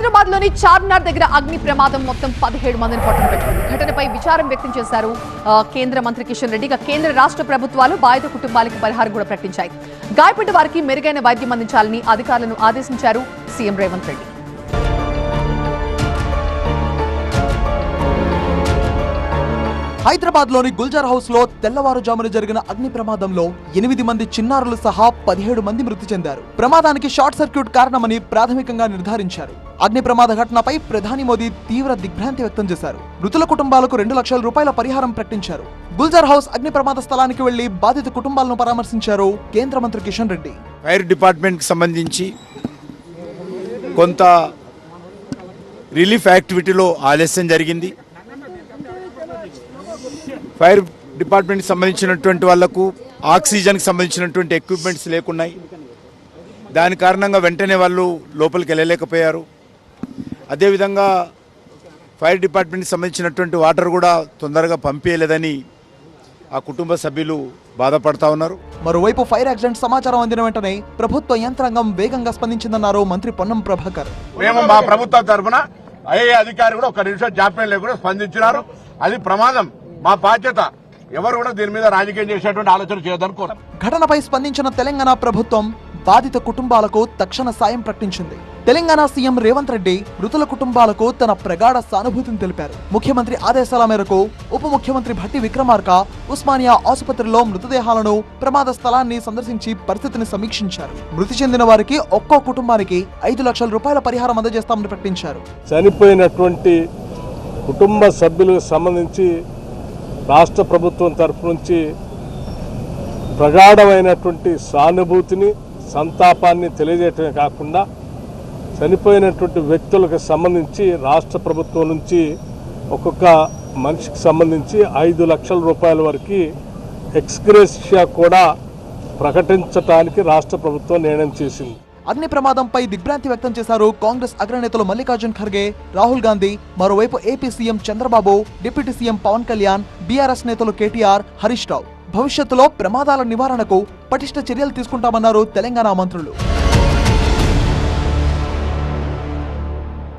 హైదరాబాద్లోని చార్మినార్ దగ్గర అగ్ని ప్రమాదం మొత్తం పదిహేడు మందిని పట్టున పెట్టింది. ఘటనపై విచారం వ్యక్తం చేశారు కేంద్ర మంత్రి కిషన్ రెడ్డి. కేంద్ర రాష్ట్ర ప్రభుత్వాలు బాధిత కుటుంబాలకు పరిహారం కూడా ప్రకటించాయి. గాయపడ్డ వారికి మెరుగైన వైద్యం అందించాలని అధికారులను ఆదేశించారు సీఎం రేవంత్ రెడ్డి. హైదరాబాద్లోని గుల్జార్ హౌస్లో తెల్లవారుజామున జరిగిన అగ్ని ప్రమాదంలో ఎనిమిది మంది చిన్నారులు సహా పదిహేడు మంది మృతి చెందారు. ప్రమాదానికి షార్ట్ సర్క్యూట్ కారణమని ప్రాథమికంగా నిర్ధారించారు. అగ్ని ప్రమాద ఘటనపై ప్రధాని మోదీ తీవ్ర దిగ్భ్రాంతి వ్యక్తం చేశారు. మృతుల కుటుంబాలకు రెండు లక్షల రూపాయల పరిహారం ప్రకటించారు. గుల్జార్ హౌస్ అగ్ని ప్రమాద స్థలానికి వెళ్ళి బాధిత కుటుంబాలను పరామర్శించారు కేంద్ర మంత్రి కిషన్ రెడ్డి. ఫైర్ డిపార్ట్మెంట్కి సంబంధించి కొంత రిలీఫ్ యాక్టివిటీలో ఆలస్యం జరిగింది. ఫైర్ డిపార్ట్మెంట్కి సంబంధించినటువంటి వాళ్ళకు ఆక్సిజన్కి సంబంధించినటువంటి ఎక్విప్మెంట్స్ లేకున్నాయి. దాని కారణంగా వెంటనే వాళ్ళు లోపలికి వెళ్ళలేకపోయారు. అదేవిధంగా ఫైర్ డిపార్ట్మెంట్కి సంబంధించినటువంటి వాటర్ కూడా తొందరగా పంపించలేదని ఆ కుటుంబ సభ్యులు బాధపడతా ఉన్నారు. మరోవైపు ఫైర్ యాక్సిడెంట్ సమాచారం అందిన వెంటనే ప్రభుత్వ యంత్రాంగం వేగంగా స్పందించిందన్నారు మంత్రి పొన్నం ప్రభాకర్. మేము మా ప్రభుత్వం తరఫున ఐఏ అధికారి కూడా ఒక నిమిషం జాప్యం లేకుండా స్పందించినారు. అది ప్రమాదం. మా బాధ్యత ఎవరు కూడా దీని మీద రాజకీయం చేసేటువంటి ఆలోచన చేయొద్దని కోరు ఘటనపై స్పందించిన తెలంగాణ ప్రభుత్వం బాధిత కుటుంబాలకు తక్షణ సాయం ప్రకటించింది. తెలంగాణ సీఎం రేవంత్ రెడ్డి మృతుల కుటుంబాలకు తన ప్రగాఢ సానుభూతిని తెలిపారు. ముఖ్యమంత్రి ఆదేశాల మేరకు ఉప ముఖ్యమంత్రి భట్టి విక్రమార్క ఉస్మానియా ఆసుపత్రిలో మృతదేహాలను ప్రమాద స్థలాన్ని సందర్శించి పరిస్థితిని సమీక్షించారు. మృతి చెందిన వారికి ఒక్కో కుటుంబానికి ఐదు లక్షల రూపాయల పరిహారం అందజేస్తామని ప్రకటించారు. చనిపోయినటువంటి కుటుంబ సభ్యులకు సంబంధించి రాష్ట్ర ప్రభుత్వం తరఫు నుంచి ప్రగాఢమైనటువంటి సానుభూతిని సంతాపాన్ని తెలియజేయటమే కాకుండా చనిపోయినటువంటి వ్యక్తులకు సంబంధించి రాష్ట్ర ప్రభుత్వం నుంచి ఒక్కొక్క మనిషికి సంబంధించి ఐదు లక్షల రూపాయల వరకు ఎక్స్గ్రేషియా కూడా ప్రకటించటానికి రాష్ట్ర ప్రభుత్వం నిర్ణయం చేసింది. అగ్ని ప్రమాదంపై దిగ్భ్రాంతి వ్యక్తం చేశారు కాంగ్రెస్ అగ్రనేతలు మల్లికార్జున్ ఖర్గే రాహుల్ గాంధీ మరోవైపు AP CM Chandrababu deputy CM Pawan Kalyan BRS నేతలు కేటీఆర్ హరీష్ రావు. భవిష్యత్తులో ప్రమాదాల నివారణకు పటిష్ట చర్యలు తీసుకుంటామన్నారు తెలంగాణ మంత్రులు.